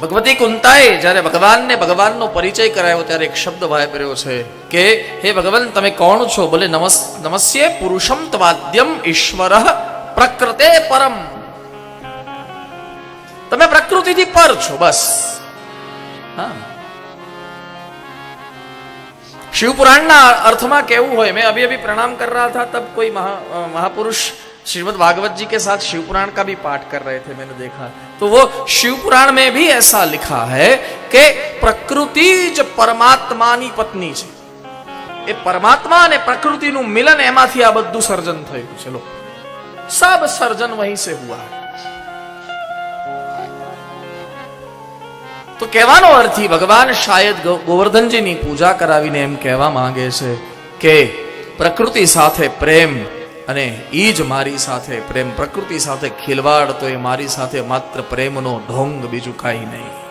ભગવતી કુંતાએ જ્યારે ભગવાનને ભગવાનનો પરિચય કરાયો ત્યારે એક શબ્દ વાપર્યો છે કે, હે ભગવાન, તમે કોણ છો? બોલે, નમસ, નમસ્ય પુરુષમ ત્વાદ્યમ ઈશ્વર પ્રકૃતે પરમ. તમે પ્રકૃતિથી પર છો, બસ. હા. શિવપુરાણના અર્થમાં કેવું હોય? મેં અભી અભી પ્રણામ કર રહા થા, તબ કોઈ મહાપુરુષ कोई महा अ, महापुरुष श्रीमद् भागवत जी के साथ शिव पुराण का भी पाठ कर रहे थे मैंने देखा तो वो शिव पुराण में भी ऐसा लिखा है कि प्रकृति ज પરમાત્માની પત્ની છે એ પરમાત્મા અને પ્રકૃતિનું મિલન એમાંથી આ બધું સર્જન થયું છે લો સબ સર્જન વહીં સે હુઆ है તો કહેવાનો અર્થ ઈ ભગવાન શાયદ ગો- ગોવર્ધનજીની પૂજા કરાવીને એમ કહેવા માંગે છે કે પ્રકૃતિ સાથે પ્રેમ અને એ જ મારી સાથે પ્રેમ પ્રકૃતિ સાથે ખિલવાડ તો એ મારી સાથે માત્ર પ્રેમનો ઢોંગ બીજું કાંઈ નહીં.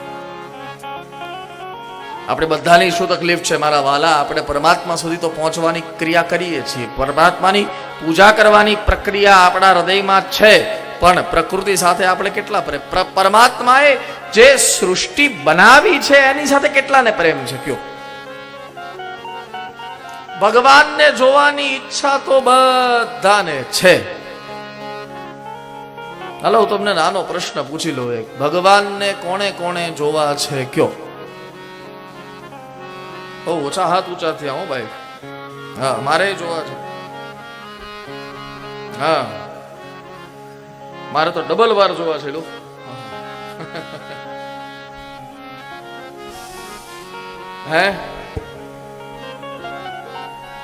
આપણે બધાની શું તકલીફ છે? મારા વાલા, આપણે પરમાત્મા સુધી તો પહોંચવાની ક્રિયા કરીએ છીએ. પરમાત્માની પૂજા કરવાની પ્રક્રિયા આપણા હૃદયમાં છે, પણ પ્રકૃતિ સાથે આપણે કેટલા પ્રેમ પરમાત્માએ જે સૃષ્ટિ બનાવી છે, એની સાથે કેટલાને પ્રેમ છે? કયો? ભગવાનને જોવાની ઈચ્છા તો બધાને છે. હાલો, હું તમને નાનો પ્રશ્ન પૂછી લો એક. ભગવાનને કોણે કોણે જોવા છે કયો? બહુ ઓછા હાથ ઊંચા થયા હો ભાઈ. હા, મારે જોવા છે. હા. મારે તો ડબલ વાર જોવા છે, લો. है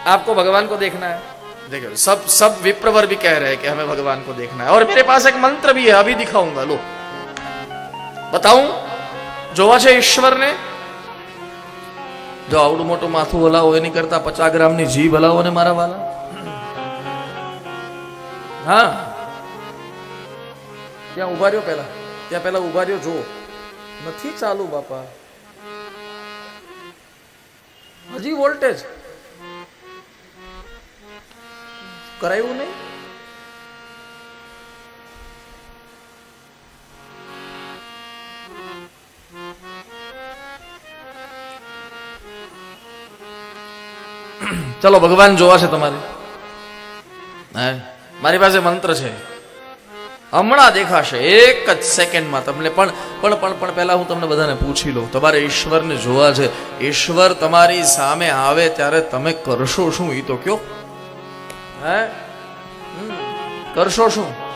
आपको भगवान को देखना है देखो सब सब विप्रवर भी कह रहे हैं कि हमें भगवान को देखना है और मेरे पास एक मंत्र भी है अभी दिखाऊंगा लो बताऊं જોવા છે ઈશ્વરને જો આવડું મોટું માથું હલાવો એની કરતા પચાસ ગ્રામની જીભ હલાવો ને મારા વાલા હા ત્યાં ઉભા રહ્યો પહેલા ત્યાં પહેલા ઉભા રહ્યો જો નથી ચાલુ બાપા હજી વોલ્ટેજ કરાયું નહીં? ચલો, ભગવાન જોવા છે તમારે. મારી પાસે મંત્ર છે. હમણાં દેખાશે, એક જ સેકન્ડમાં તમને. પણ પણ પણ પણ પહેલા હું તમને બધાને પૂછી લઉં. તમારે ઈશ્વરને જોવા છે. ઈશ્વર તમારી સામે આવે ત્યારે તમે કરશો શું? એ તો કયો હે. કરશો શું?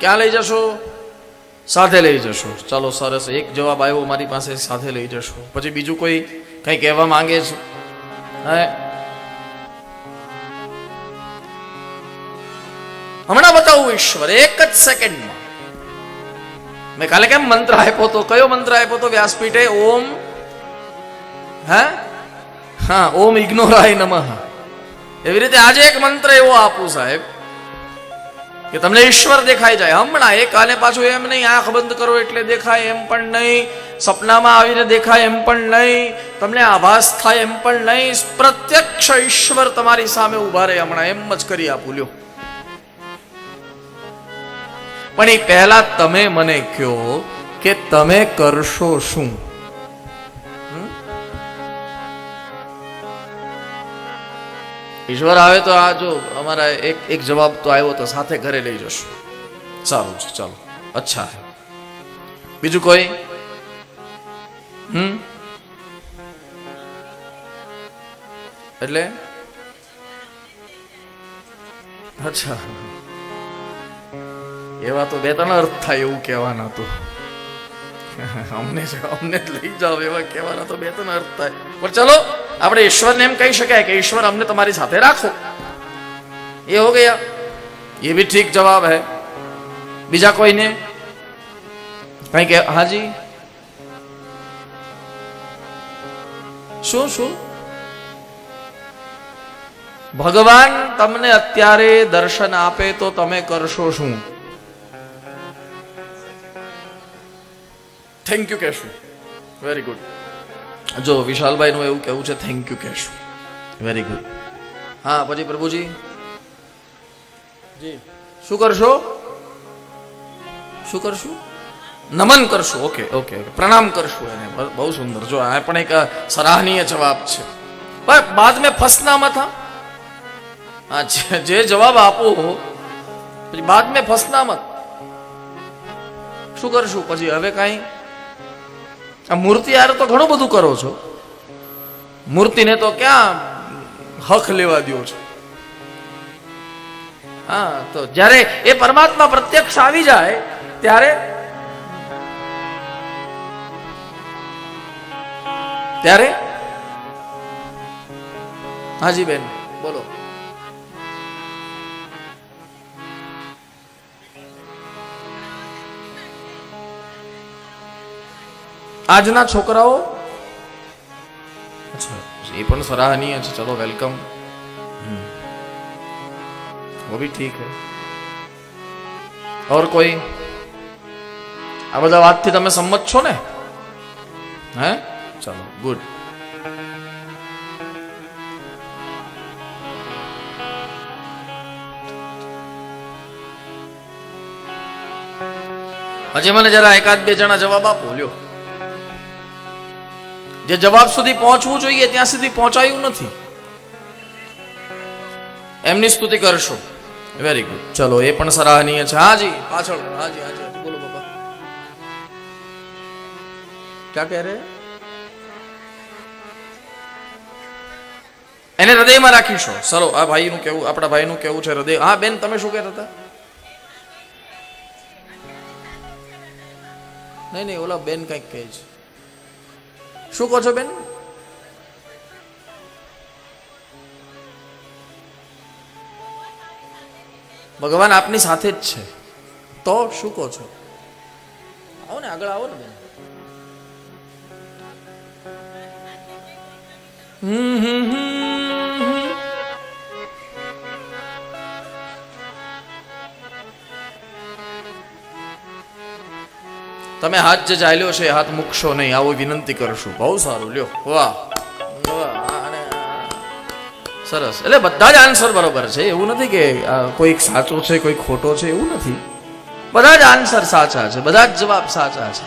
ક્યાં લઈ જશો? સાથે લઈ જશો. ચાલો, સરસ. એક જવાબ આવ્યો મારી પાસે, સાથે લઈ જશો. પછી બીજું કોઈ કઈ કહેવા માંગે છે? હે? હમણાં બતાવું ઈશ્વર, એક જ સેકન્ડમાં. મેં કાલે કેમ મંત્ર આપ્યો તો? કયો મંત્ર આપ્યો તો? વ્યાસપીઠે? ઓમ? હે? હા, ઓમ ઇગ્નોરાય નમઃ. એવી રીતે આજે એક મંત્ર એવો આપું, સાહેબ, કે તમને ઈશ્વર દેખાઈ જાય. હમણાં એક આને પાછું એમ નહીં, આંખ બંધ કરો એટલે દેખાય એમ પણ નહીં, સપનામાં આવીને દેખાય એમ પણ નહીં, તમને આભાસ થાય એમ પણ નહીં, પ્રત્યક્ષ ઈશ્વર તમારી સામે ઊભા રહે હમણાં, એમ જ કરી આપું, લ્યો. પણ એ પહેલા તમે મને કહો કે તમે કરશો શું? ઈશ્વર આવે તો આ જો અમારા એક એક જવાબ તો આવ્યો તો સાથે ઘરે લઈ જશું. સારું છે ચાલો. અચ્છા. બીજું કોઈ? હમ? એટલે? અચ્છા. એવા તો બે ત્રણ અર્થ થાય એવું કહેવાના તો. અમને અમને લઈ જાઓ એવા કહેવાના તો બે ત્રણ અર્થ થાય. પણ ચલો આપણે ઈશ્વરને એમ કહી શકાય કે ઈશ્વર અમને તમારી સાથે રાખો. એ હો ગયા. એ બી ઠીક જવાબ હે. બીજા કોઈને? કઈ કે, હાજી? શું શું? ભગવાન તમને અત્યારે દર્શન આપે તો તમે કરશો શું? થેન્ક યુ કહેશું વેરી ગુડ જો વિશાલભાઈનું એવું કેવું છે થેન્ક યુ કહેશું. વેરી ગુડ હા પછી પ્રભુજી? જી. શું કરશો? શું કરશું? નમન કરશું. Okay okay. પ્રણામ કરશું એને. બહુ સુંદર. જો આ પણ એક સરાહનીય જવાબ છે. બાદ મેં ફસના મત હા જે- જે જવાબ આપો. પછી બાદ મેં ફસના મત શું કરશું? પછી હવે કાંઈ? આ મૂર્તિ યાર તો ઘણું બધું કરો છો. મૂર્તિને તો ક્યાં હક લેવા દ્યો છો? હા, તો જ્યારે એ પરમાત્મા પ્રત્યક્ષ આવી જાય, ત્યારે ત્યારે હાજી બેન, બોલો. આજના છોકરાઓ अच्छा ये पण सराहनीय है चलो वेलकम वो भी ठीक है और કોઈ આ બધા વાતથી તમે સંમત છો ને હે ચલો ગુડ હજી મને જરા એકાદ બે જણા જવાબ આપો લ્યો જે જવાબ સુધી પહોંચવું જોઈએ, ત્યાં સુધી પહોંચાયું નથી. એમની સ્તુતિ કરશો. વેરી ગુડ ચલો, એ પણ સરાહનીય છે. હાજી પાછળ. હાજી હાજી. બોલો બાબા. ક્યાં કહે રે? એને હૃદયમાં રાખીશો સરો, આ ભાઈનું કેવું, આપણા ભાઈનું કેવું છે હૃદય? હા, બેન, તમે શું કહેતા હતા? નહીં નહીં, ઓલા બેન કંઈક કહે છે. શું કહો છો બેન? ભગવાન આપની સાથે જ છે. તો શું કહો છો? આવો ને, આગળ આવો ને બેન. હમ હમ હમ. તમે હાથ જે ચાલ્યો છે, હાથ મૂકશો નહીં. આવો વિનંતી કરશું. બહુ સારું. લ્યો. વાહ. સરસ. એટલે બધા જ આન્સર બરોબર છે. એવું નથી કે કોઈક સાચો છે કોઈ ખોટો છે, એવું નથી. બધા જ આન્સર સાચા છે. બધા જ જવાબ સાચા છે.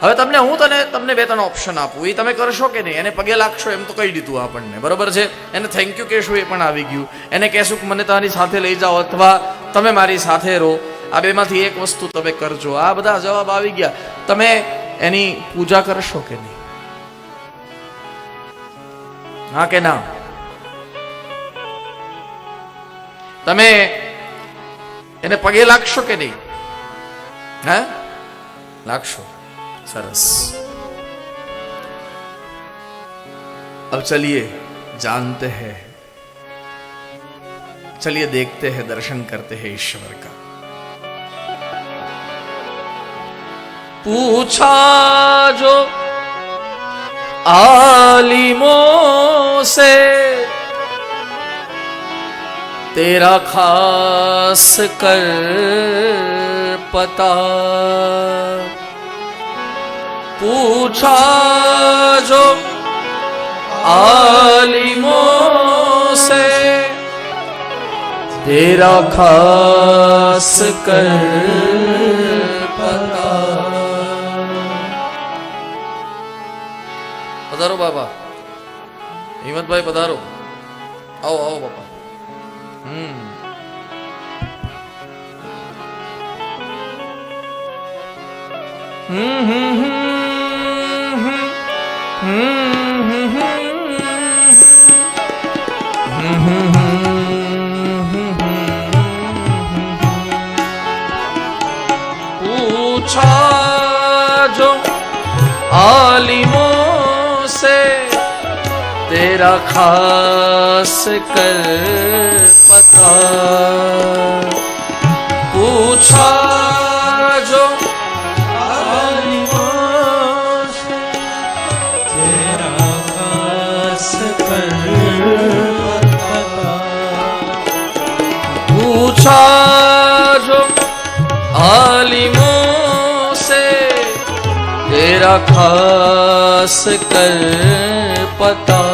હવે તમને હું તને, તમને બે, ત્રણ ઓપ્શન આપું. એ તમે કરશો કે નહીં? એને પગે લાગશો એમ તો કહી દીધું આપણને. બરોબર છે? એને થેન્ક યુ કહેશું એ પણ આવી ગયું. એને કહેશું કે મને તારી સાથે લઈ જાઓ અથવા તમે મારી સાથે રહો. આ બેમાંથી એક વસ્તુ તમે કરજો આ બધા જવાબ આવી ગયા તમે એની પૂજા કરશો કે નહીં હા કે ના તમે એને પગે લાગશો કે નહીં હે લાગશો સરસ अब चलिए जानते हैं चलिए देखते हैं दर्शन करते हैं ईश्वर का पूछा जो आलिमों से तेरा खास कर पता पूछा जो आलिमों से तेरा खास कर પધારો બાબા હિંમતભાઈ પધારો. આવો આવો બાપા. હમ. હમ હમ तेरा खास कर पता पूछा जो आलिमों से तेरा खास कर पूछा जो आलिमों से तेरा खास कर पता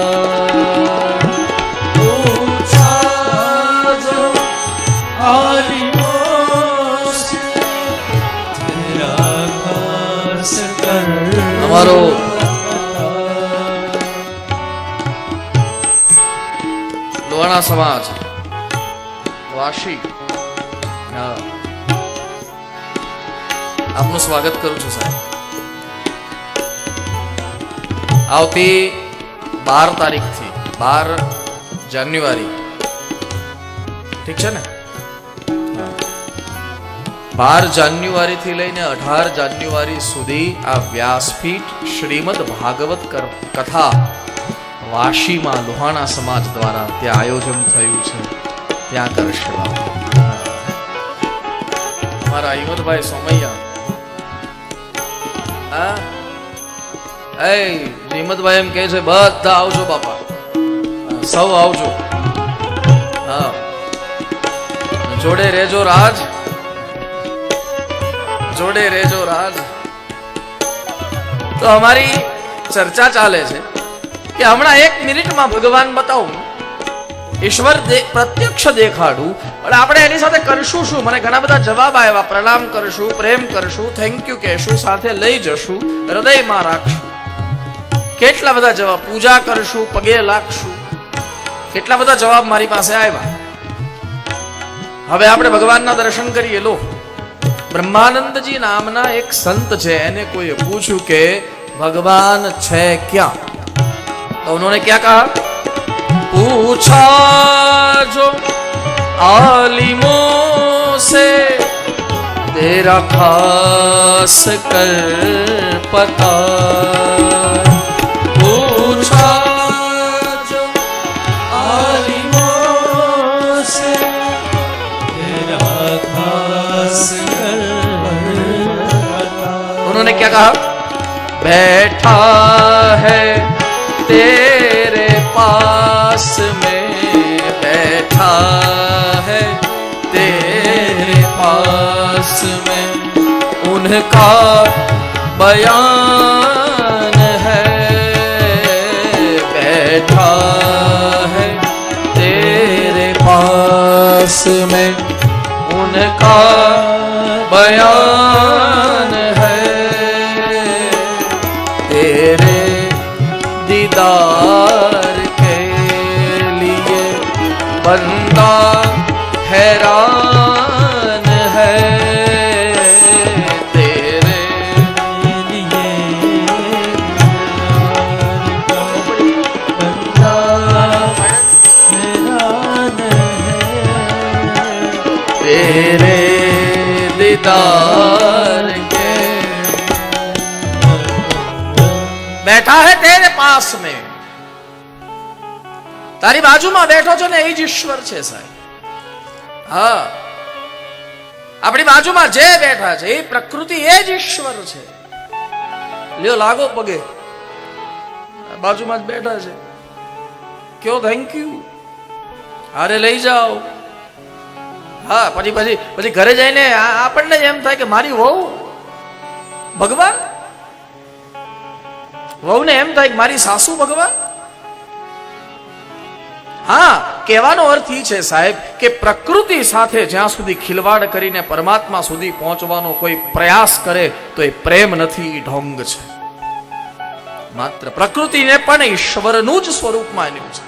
અમારો લોહાણા સમાજ વાશી આપનું સ્વાગત કરું છું, સાહેબ. આવતી બાર તારીખથી, બાર જાન્યુઆરી. ઠીક છે ને? બાર જાન્યુઆરી થી લઈને અઢાર જાન્યુઆરી સુધી આ વ્યાસપીઠ શ્રીમદ ભાગવત કથા વાશીમાં લોહાણા સમાજ દ્વારા ત્યાં આયોજન થયું છે. ત્યાં કરશે. અમારા હિંમતભાઈ સોમૈયા. હા? એ હિંમતભાઈ એમ કહે છે, બધા આવજો બાપા. સૌ આવજો. હા. જોડે રેજો રાજ. જોડે રેજો રાજ. તો અમારી ચર્ચા ચાલે છે કે હમણાં એક મિનિટમાં ભગવાન બતાવું. ઈશ્વર પ્રત્યક્ષ દેખાડું, પણ આપણે એની સાથે કરશું શું? મને ઘણા બધા જવાબ આવ્યા. પ્રણામ કરશું, પ્રેમ કરશું થેન્ક યુ કહેશું, સાથે લઈ જશું, હૃદયમાં રાખશું. કેટલા બધા જવાબ? પૂજા કરશું, પગે લાગશું. કેટલા બધા જવાબ મારી પાસે આવ્યા? હવે આપણે ભગવાનના દર્શન કરીએ, લો. બ્રહ્માનંદજી નામના એક સંત છે એને કોઈએ પૂછ્યું કે ભગવાન છે ક્યાં तो उन्होंने क्या कहा पूछा जो आलिमों से तेरा खास कर पता क्या कहा? बैठा है तेरे पास में बैठा है तेरे पास में। उनका बयान प्यार के लिए बंदा हैरान है। तेरे लिए बंदा हैरान है। तेरे दीदार के बैठा है तेरे पास में। તારી બાજુમાં બેઠો છો ને એ જ ઈશ્વર છે, સાહેબ. હા. આપણી બાજુમાં જે બેઠા છે, એ પ્રકૃતિ એ જ ઈશ્વર છે. લ્યો, લાગો પગે. બાજુમાં જ બેઠા છે. કયો થેન્ક યુ હારે લઈ જાઓ. હા, પછી પછી પછી ઘરે જઈને આપણને એમ થાય કે મારી વહુ. ભગવાન? વહુને એમ થાય કે મારી સાસુ ભગવાન? હા, કહેવાનો અર્થ એ છે સાહેબ કે પ્રકૃતિ સાથે જ્યાં સુધી ખિલવાડ કરીને પરમાત્મા સુધી પહોંચવાનો કોઈ પ્રયાસ કરે તો એ પ્રેમ નથી એ ઢોંગ છે. માત્ર પ્રકૃતિને પણ ઈશ્વરનું જ સ્વરૂપ માન્યું છે.